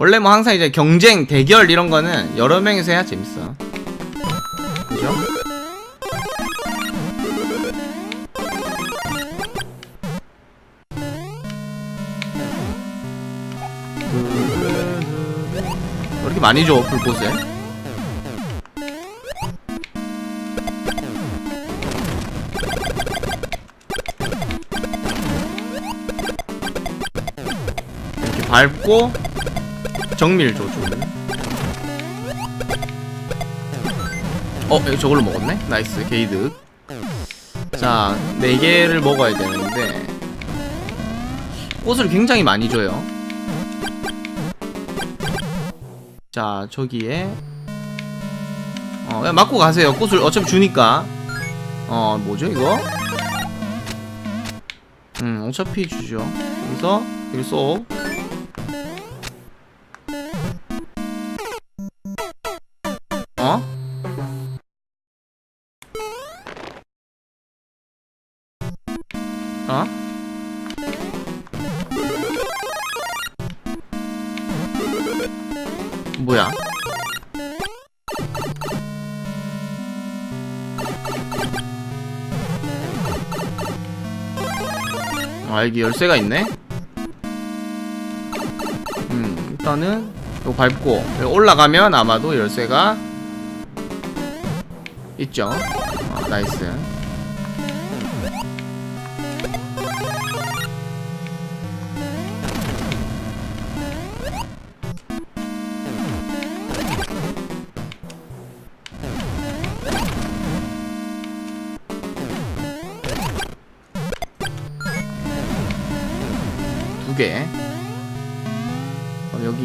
원래 뭐 항상 이제 경쟁, 대결 이런 거는 여러 명이서 해야 재밌어. 그죠? 왜 이렇게 많이 줘, 불꽃에? 이렇게 밟고 정밀 줘, 좀. 어, 저걸로 먹었네? 나이스, 게이득. 자, 4개를 먹어야 되는데, 꽃을 굉장히 많이 줘요. 자, 저기에, 어, 그냥 맞고 가세요. 꽃을 어차피 주니까. 어, 뭐죠, 이거? 음, 어차피 주죠. 여기서, 여기 쏙. 아 여기 열쇠가 있네? 음 일단은 이거 밟고 올라가면 아마도 열쇠가 있죠 어, 나이스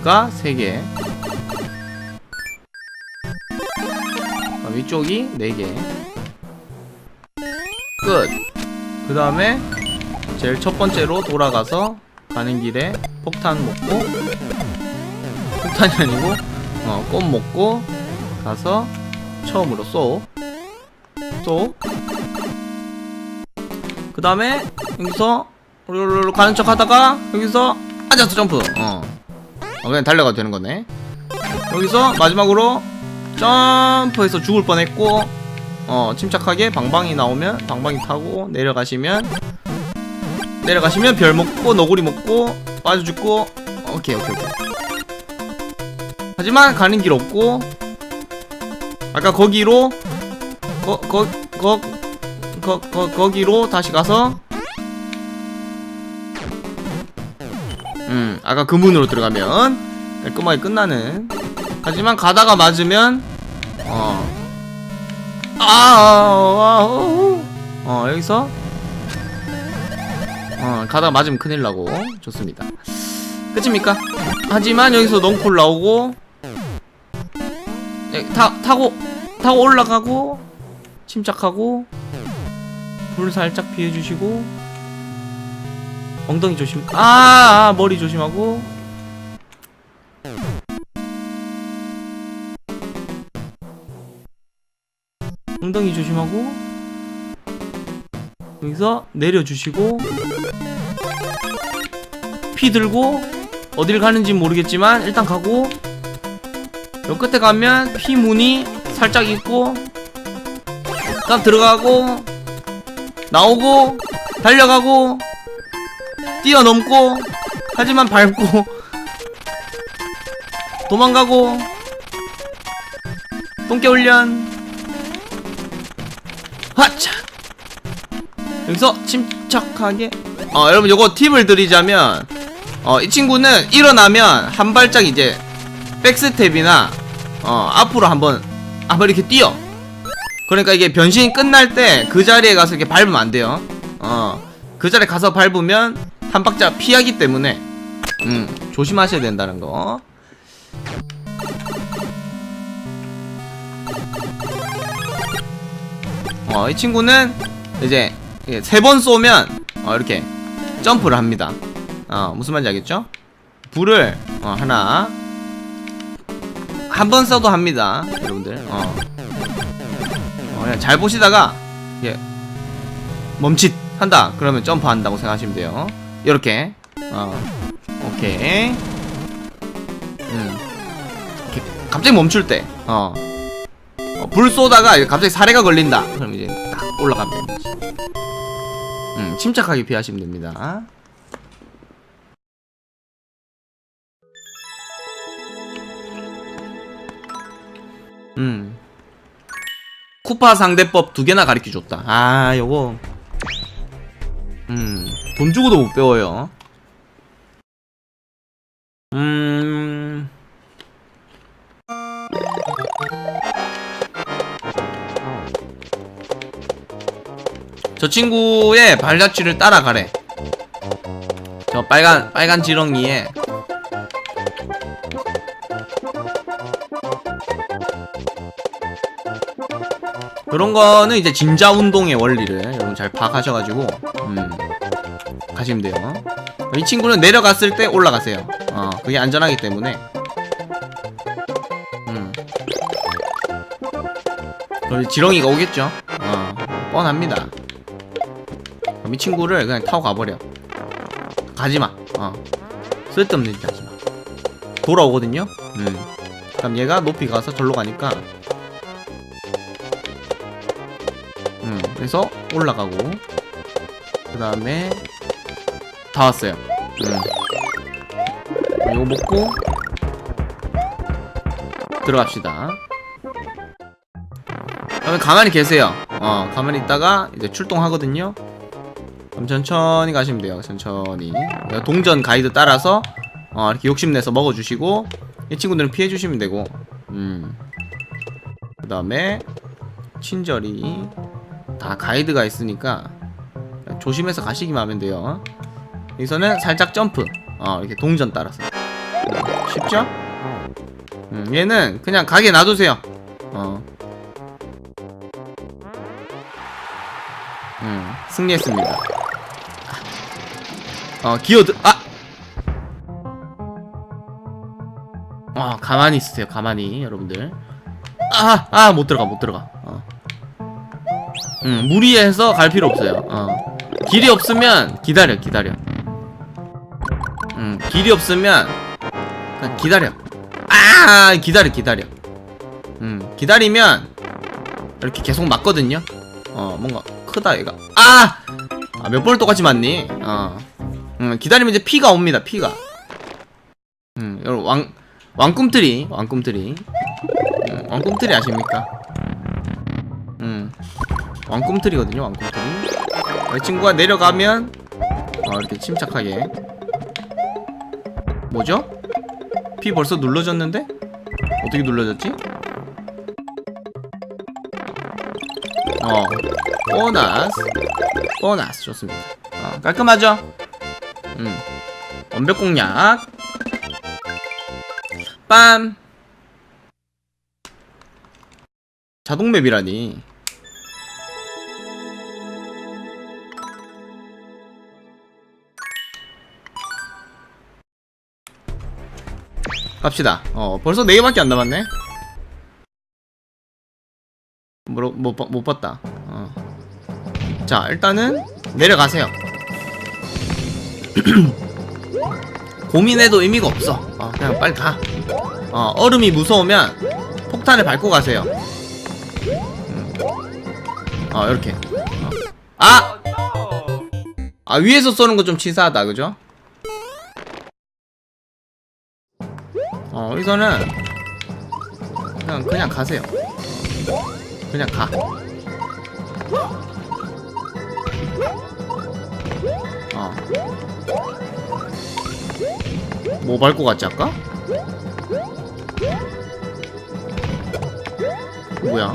여기가 세 개. 그럼 이쪽이 네 개. 끝. 그 다음에 제일 첫 번째로 돌아가서 가는 길에 폭탄 먹고 폭탄이 아니고 어, 꽃 먹고 가서 처음으로 쏘. 쏘. 그 다음에 여기서 가는 척 하다가 여기서 아자스 점프 어. 어 그냥 달려가도 되는 거네. 여기서 마지막으로 점프해서 죽을 뻔했고 어 침착하게 방방이 나오면 방방이 타고 내려가시면 내려가시면 별 먹고 너구리 먹고 빠져 죽고 오케이 오케이 오케이. 하지만 가는 길 없고 아까 거기로 거 거 거 거, 거, 거기로 다시 가서 음 아까 그 문으로 들어가면 깔끔하게 끝나는. 하지만 가다가 맞으면 어. 아, 아, 어, 어, 여기서? 어 가다가 맞으면 큰일 나고. 좋습니다. 끝입니까? 하지만 여기서 넝콜 나오고 예, 타, 타고 타고 올라가고 침착하고 불 살짝 피해주시고 엉덩이 조심. 아, 아 머리 조심하고. 엉덩이 조심하고. 여기서 내려주시고. 피 들고 어딜 가는지 모르겠지만 일단 가고. 요 끝에 가면 피 문이 살짝 있고. 딱 들어가고. 나오고. 달려가고 뛰어넘고 하지만 밟고 도망가고 똥개 훈련. 하차! 여기서 침착하게. 어 여러분 요거 팁을 드리자면 어 이 친구는 일어나면 한 발짝 이제 백스텝이나 어 앞으로 한번 한번 이렇게 뛰어. 그러니까 이게 변신이 끝날 때 그 자리에 가서 이렇게 밟으면 안 돼요. 어 그 자리에 가서 밟으면 한 박자 피하기 때문에 음 조심하셔야 된다는 거 어, 이 친구는 이제 세 번 쏘면 어, 이렇게 점프를 합니다. 어, 무슨 말인지 알겠죠? 불을 어, 하나 한 번 써도 합니다, 여러분들. 어. 어, 잘 보시다가 예, 멈칫 한다. 그러면 점프한다고 생각하시면 돼요. 이렇게 어, 오케이. 음. 이렇게 갑자기 멈출 때, 어. 어, 불 쏘다가 갑자기 사례가 걸린다. 그럼 이제 딱 올라가면 거지. 음, 침착하게 피하시면 됩니다. 음. 쿠파 상대법 두 개나 가르쳐 줬다. 아, 요거. 음, 돈 주고도 못 배워요. 음. 저 친구의 발자취를 따라가래. 저 빨간 빨간 지렁이에 그런 거는 이제 진자 운동의 원리를 여러분 잘 파악하셔가지고 음, 가시면 돼요. 이 친구는 내려갔을 때 올라가세요. 어, 그게 안전하기 때문에. 음. 지렁이가 오겠죠. 어, 뻔합니다. 그럼 이 친구를 그냥 타고 가버려. 가지마. 어. 쓸데없는 짓 하지마. 돌아오거든요. 음. 그럼 얘가 높이 가서 절로 가니까. 음. 그래서 올라가고. 그 다음에 다 왔어요. 음. 이거 먹고 들어갑시다. 그러면 가만히 계세요. 어, 가만히 있다가 이제 출동하거든요. 그럼 천천히 가시면 돼요. 천천히. 동전 가이드 따라서 어, 이렇게 욕심내서 먹어주시고 이 친구들은 피해주시면 되고. 음. 그 다음에 친절히 다 가이드가 있으니까 조심해서 가시기만 하면 돼요. 여기서는 살짝 점프. 어, 이렇게 동전 따라서. 음, 쉽죠? 음, 얘는 그냥 가게 놔두세요. 어. 음, 승리했습니다. 어, 기어드, 아! 어, 가만히 있으세요, 가만히, 여러분들. 아, 아, 못 들어가, 못 들어가. 어. 음, 무리해서 갈 필요 없어요. 어. 길이 없으면 기다려, 기다려. 음, 길이 없으면 그냥 기다려. 아, 기다려, 기다려. 음, 기다리면 이렇게 계속 맞거든요. 어, 뭔가 크다 얘가. 아, 아 몇 번을 똑같이 맞니? 어, 음, 기다리면 이제 피가 옵니다. 피가. 음, 여러분 왕 왕꿈틀이, 왕꿈틀이. 음, 왕꿈틀이 아십니까? 음, 왕꿈틀이거든요. 왕꿈틀이. 이 친구가 내려가면 어, 이렇게 침착하게 뭐죠? 피 벌써 눌러졌는데? 어떻게 눌러졌지? 어 보너스 보너스 좋습니다 어, 깔끔하죠? 음 완벽 공략 빰 자동맵이라니 갑시다. 어, 벌써 4개밖에 안 남았네. 뭐, 못, 봐- 못 봤다. 어. 자, 일단은 내려가세요. 고민해도 의미가 없어. 어, 그냥 빨리 가. 어, 얼음이 무서우면 폭탄을 밟고 가세요. 음. 어, 이렇게. 어. 아! 아, 위에서 쏘는 거 좀 치사하다, 그죠? 여기서는 그냥 그냥 가세요. 그냥 가. 어. 뭐 밟고 갔지 아까? 뭐야?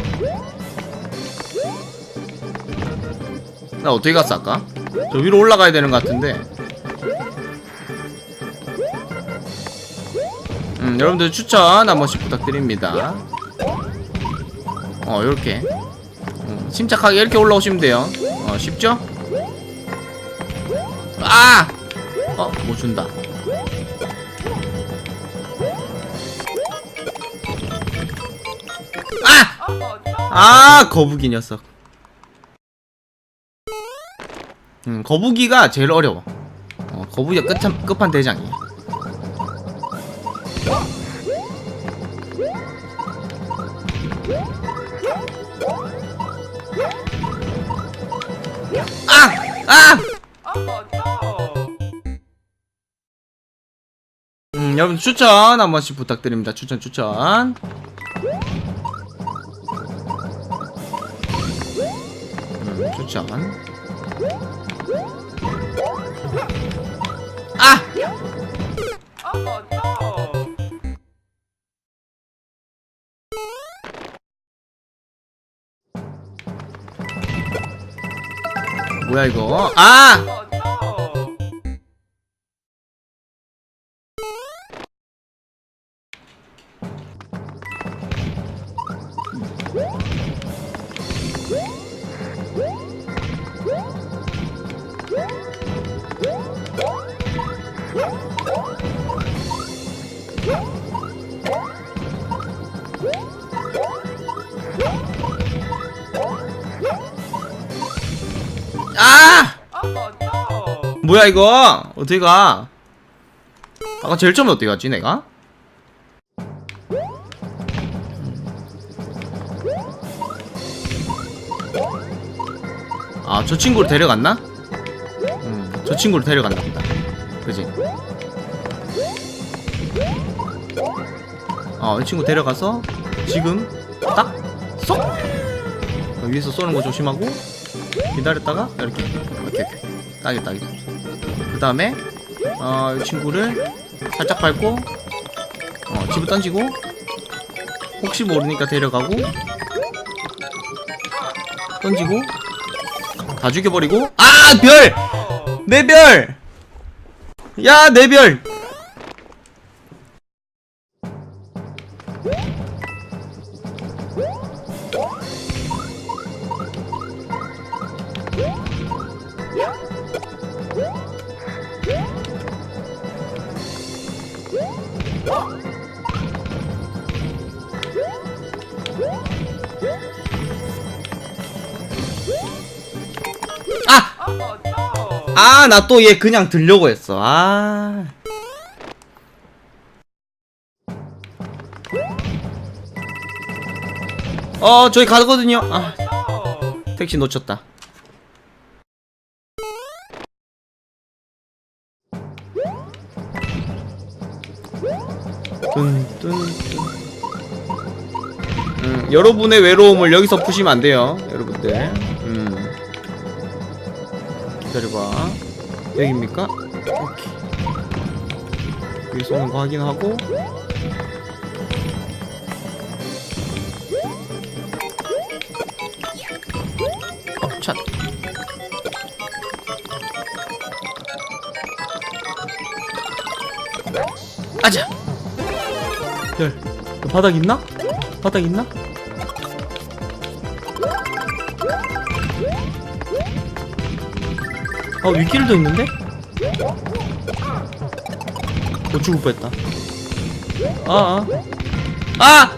나 어떻게 갔어 아까? 저 위로 올라가야 되는 것 같은데. 음, 여러분들 추천 한 번씩 부탁드립니다. 어, 요렇게. 음, 침착하게 이렇게 올라오시면 돼요. 어, 쉽죠? 아! 어, 뭐 준다. 아! 아, 거북이 녀석. 음, 거북이가 제일 어려워. 어, 거북이가 끝판 대장이야. 여러분 추천 한 번씩 부탁드립니다. 추천 추천. 음, 추천. 아! 뭐야 이거? 아! 이거? 어떻게 가? 아까 제일 처음에 어떻게 갔지 내가? 아 저 친구를 데려갔나? 음, 저 친구를 데려갔나 보다 그지? 어이 친구 데려가서 지금 딱 쏙! 위에서 쏘는 거 조심하고 기다렸다가 이렇게 이렇게 딱이 딱이 그 다음에 어 이 친구를 살짝 밟고 어 집을 던지고 혹시 모르니까 데려가고 던지고 다 죽여버리고 아 별! 내 별! 야 내 별! 나 또 얘 그냥 들려고 했어. 아. 어, 저기 가거든요. 아, 택시 놓쳤다. 뚠, 뚠, 뚠. 음, 여러분의 외로움을 여기서 푸시면 안 돼요, 여러분들. 음. 기다려봐. 여기입니까? 오케이. 여기서 오는 거 확인하고. 어, 차. 아자. 열. 너 바닥 있나? 바닥 있나? 아 윗길도 있는데? 어 죽을 뻔했다 아아 아!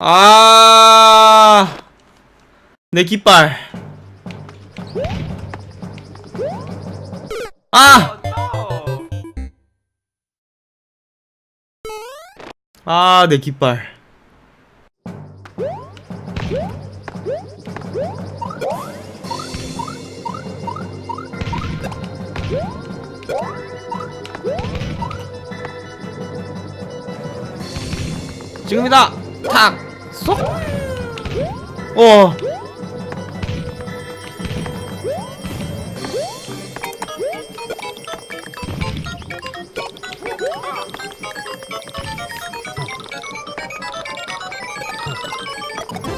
아! 내 깃발 아! 아, 내 깃발. 지금이다. 탁. 쏙. 어.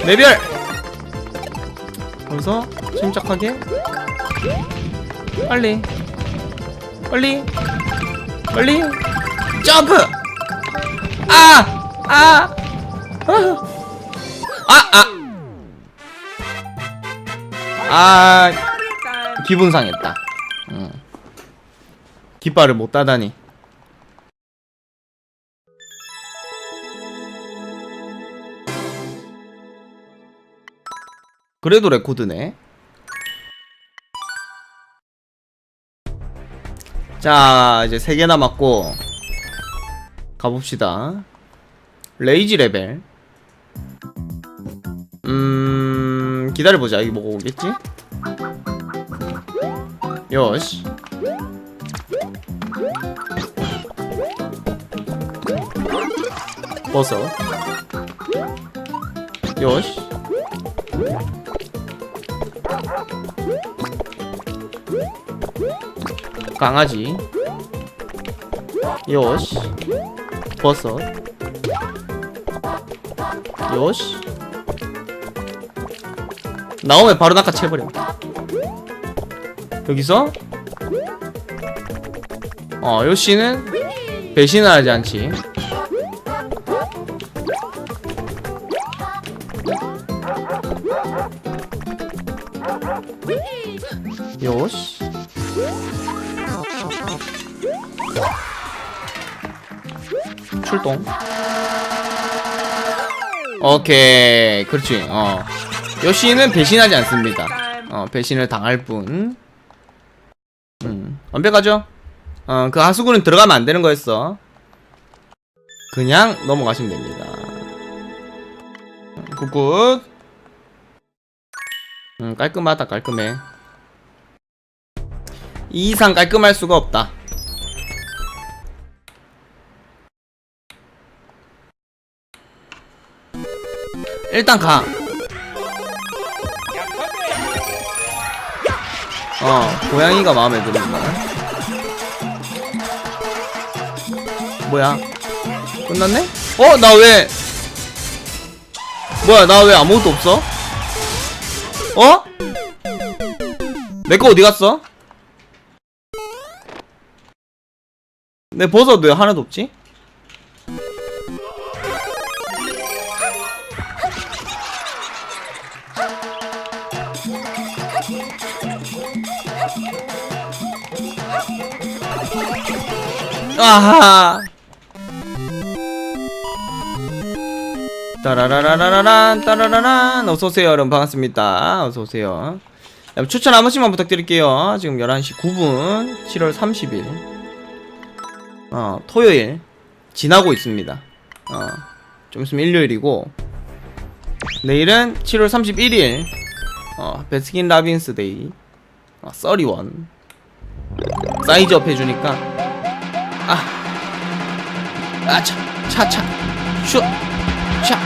내별. 거기서 침착하게. 빨리. 빨리. 빨리. 점프. 아! 아! 아! 아! 아! 기분 상했다. 응. 깃발을 못 따다니. 그래도 레코드네. 자, 이제 세 개 남았고 가봅시다. 레이지 레벨. 음... 기다려보자. 이게 뭐가 오겠지? 요시. 버섯. 요시. 강아지. 요시. 버섯. 요시. 나오면 바로 낚아채버려. 여기서? 어 요시는 배신을 하지 않지. 요시. 출동 오케이 그렇지 어 요시는 배신하지 않습니다 어 배신을 당할 뿐 음, 완벽하죠? 어, 그 하수구는 들어가면 안 되는 거였어. 그냥 넘어가시면 됩니다. 굿굿. 음, 깔끔하다, 깔끔해. 이 이상 깔끔할 수가 없다. 일단 가. 어, 고양이가 마음에 든다. 뭐야? 끝났네? 어, 나 왜? 뭐야, 나 왜 아무것도 없어? 어? 내 거 어디 갔어? 내 버섯 왜 하나도 없지? 아하. 따라라라라란 따라라란. 어서오세요 여러분. 반갑습니다. 어서오세요. 추천 한 번씩만 부탁드릴게요. 지금 11시 9분 7월 30일. 어 토요일 지나고 있습니다. 어좀 있으면 일요일이고. 내일은 7월 31일 어 베스킨 라빈스 데이 어, 31 사이즈업 해주니까 아, 아, 차, 차, 차, 슈, 차,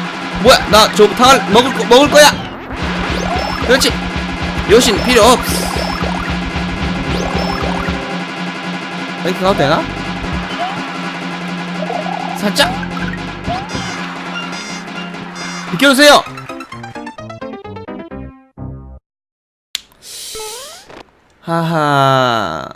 뭐야? 나저 당을 먹을 거, 먹을 거야. 그렇지. 요신 필요 없. 이렇게 가도 되나? 살짝. 비켜주세요. 하하.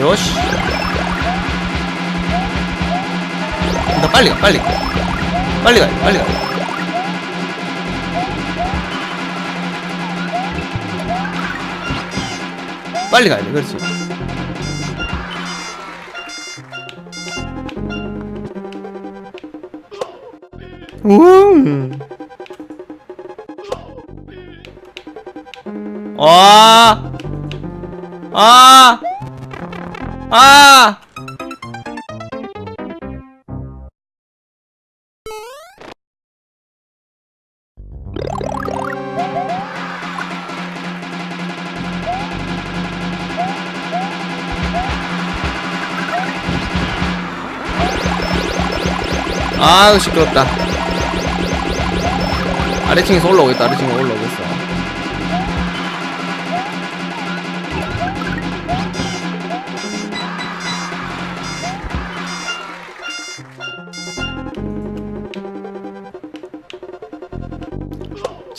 요시. 너 빨리 가 빨리. 빨리 가 빨리 가. 빨리 가야 돼 그렇지. 음. 아. 아, 시끄럽다. 아래층에서 올라오겠다. 아래층에 올라오겠어.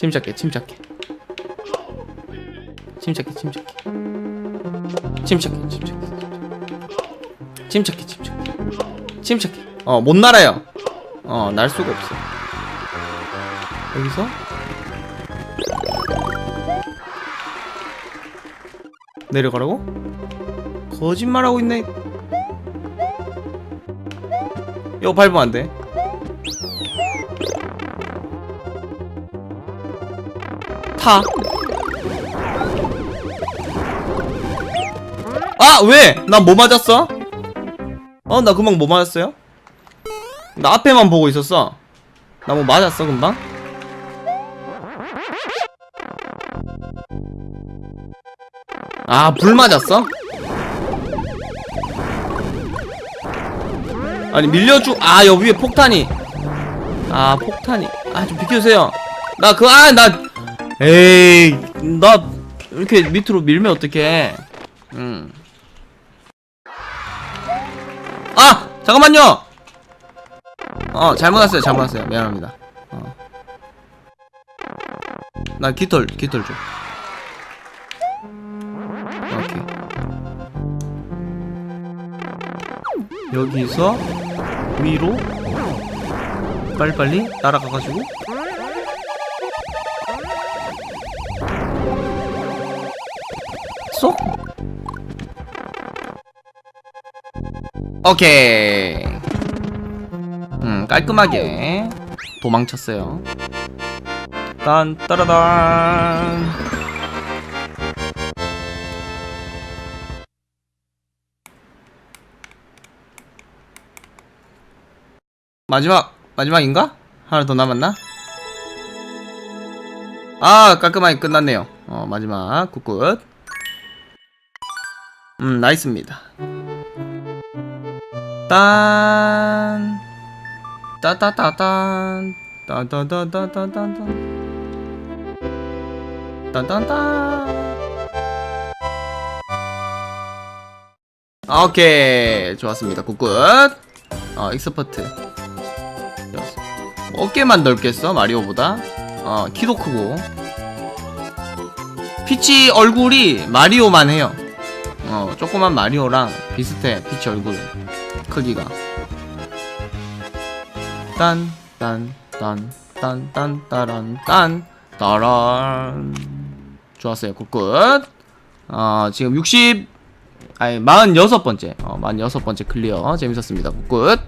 침착해 침착해. 침착해 침착해. 침착해 침착해. 침착해 침착해. 침착해. 어 못 날아요. 어 날 수가 없어. 여기서? 내려가라고? 거짓말하고 있네. 이거 밟으면 안돼 타. 아, 왜? 나 뭐 맞았어? 어, 나 금방 뭐 맞았어요? 나 앞에만 보고 있었어. 나 뭐 맞았어, 금방? 아, 불 맞았어? 아니, 밀려주, 아, 여기 위에 폭탄이. 아, 폭탄이. 아, 좀 비켜주세요. 나 그, 아, 나, 에이, 나, 이렇게 밑으로 밀면 어떡해. 음. 아! 잠깐만요! 어, 잘못 왔어요, 잘못 왔어요. 미안합니다. 어. 나 깃털, 깃털 줘. 오케이. 여기서 위로 빨리빨리 날아가가지고 쏙 오케이. 음 깔끔하게 도망쳤어요. 딴 따라단. 마지막 마지막인가? 하나 더 남았나? 아 깔끔하게 끝났네요. 어 마지막 굿굿 음 나이스입니다. 딴. 따따따딴. 따따따따따딴 딴딴딴 오케이. 좋았습니다. 굿굿. 어 익스퍼트. 어깨만 써 마리오보다? 어 키도 크고. 피치 얼굴이 마리오만 해요 어 조그만 마리오랑 비슷해 피치 얼굴. 크기가. 딴 딴 딴 딴 딴 따란 딴 따란. 좋았어요. 굿굿 어 지금 60 아니 46번째. 어 46번째 클리어. 재밌었습니다. 굿굿